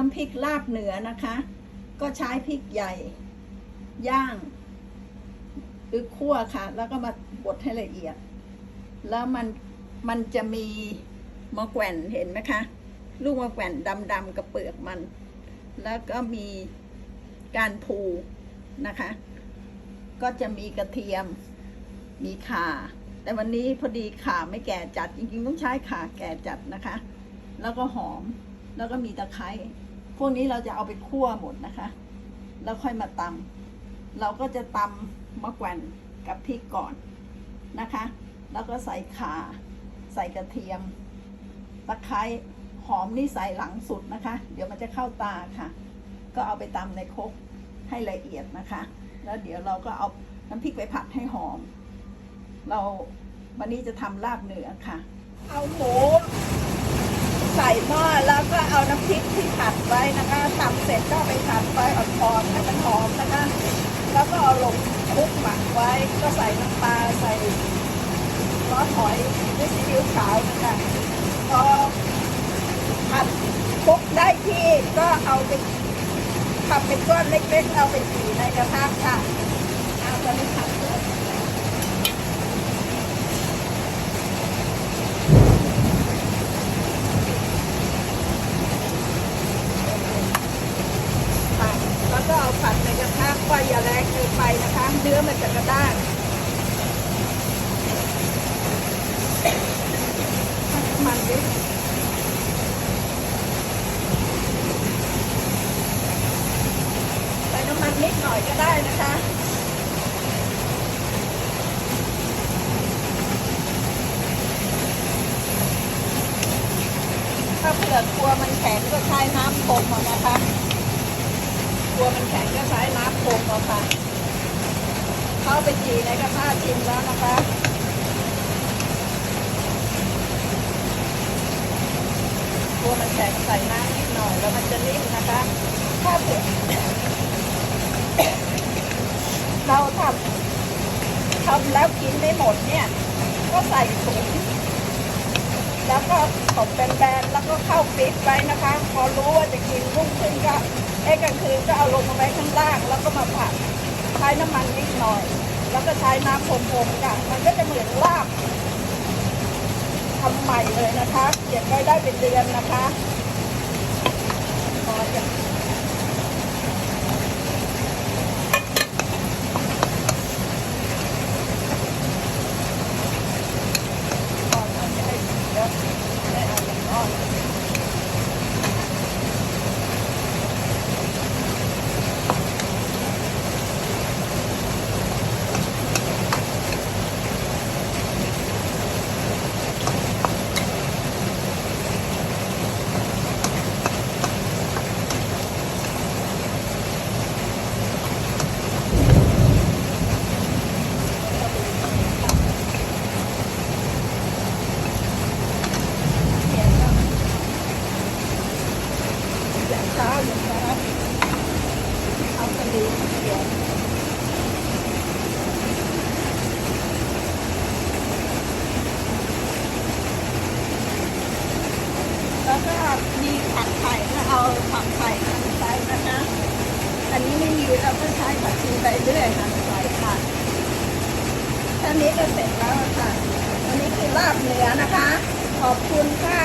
น้ำพริกลาบเหนือนะคะ ก็ใช้พริกใหญ่ ย่าง หรือคั่วค่ะ แล้วก็มาบดให้ละเอียด แล้วมันมันจะมีมะแกว่นเห็นไหมคะ ลูกมะแกว่นดำๆกับเปลือกมัน แล้วก็มีการพูนะคะ ก็จะมีกระเทียมมีข่า แต่วันนี้พอดีข่าไม่แก่จัด จริงๆ ต้องใช้ข่าแก่จัดนะคะ แล้วก็หอม แล้วก็มีตะไคร้ พวกนี้เราจะเอาไปคั่วหมดนะคะ แล้วค่อยมาตำเราก็จะตำมะแกว่นกับพริกก่อนนะคะ แล้วก็ใส่ข่า ใส่กระเทียม ตะไคร้หอมนี่ใส่หลังสุดนะคะ เดี๋ยวมันจะเข้าตาค่ะ ก็เอาไปตำในครกให้ละเอียดนะคะ แล้วเดี๋ยวเราก็เอาน้ำพริกไปผัดให้หอม เราวันนี้จะทำลาบเหนือค่ะ เอาหมูใส่หม้อแล้วก็เอาน้ำพริก ไว้นะคะทำเสร็จก็ไปผัดไฟอ่อนๆให้มันหอมนะคะ แล้วก็เอาลงคลุกหมักไว้ก็ใส่น้ำปลาใส่ซอสหอยด้วยซีอิ๊วขาวนะคะพอผัดคลุกได้ที่ก็เอาไปทำเป็นก้อนเล็กๆ เอาไปจีในกระทะค่ะเอาตอนนี้ผัดเลย ค่ะแล้วก็เอาผัดในกระทะ ไฟอย่าแรงเกินไปนะคะ เนื้อมันจะกระด้างมันดิใส่น้ำมันนิดหน่อยก็ได้นะคะถ้าเผื่อกลัวมันแข็งก็ใช้น้ำพรมเอานะคะ กลัวมันแข็งก็ใช้น้ำโคมเอาค่ะ เข้าไปจีในกระทะชิมแล้วนะคะกลัวมันแข็งใส่น้ำนิดหน่อยแล้วมันจะนิ่มนะคะ ถ้าเผื่อเราทำทำแล้วกินไม่หมดเนี่ย ก็ใส่ถุง แล้วก็ตบแบนๆแล้วก็เข้าฟิตไว้นะคะ พอรู้ว่าจะกินรุ่งขึ้นก็เอ้กลางคืนก็เอาลงมาไว้ข้างล่าง แล้วก็มาผัดใช้น้ำมันนิดหน่อย แล้วก็ใช้น้ำพรมๆค่ะมันก็จะเหมือนลาบทำใหม่เลยนะคะเก็บไว้ได้เป็นเดือนนะคะพอจะพอทำให้เดี๋ยวได้เอาอย่างอ่อน เขียนว่าอย่างเช้าอย่างเช้าเอากระดูกเขียน แล้วก็มีผักไข่ก็เอาผักไข่หั่นใส่นะคะ อันนี้ไม่มีเราก็ใช้ผักชีไปเรื่อยหั่นไปค่ะแค่นี้ก็เสร็จแล้วค่ะ อันนี้คือลาบเหนือนะคะ ขอบคุณค่ะ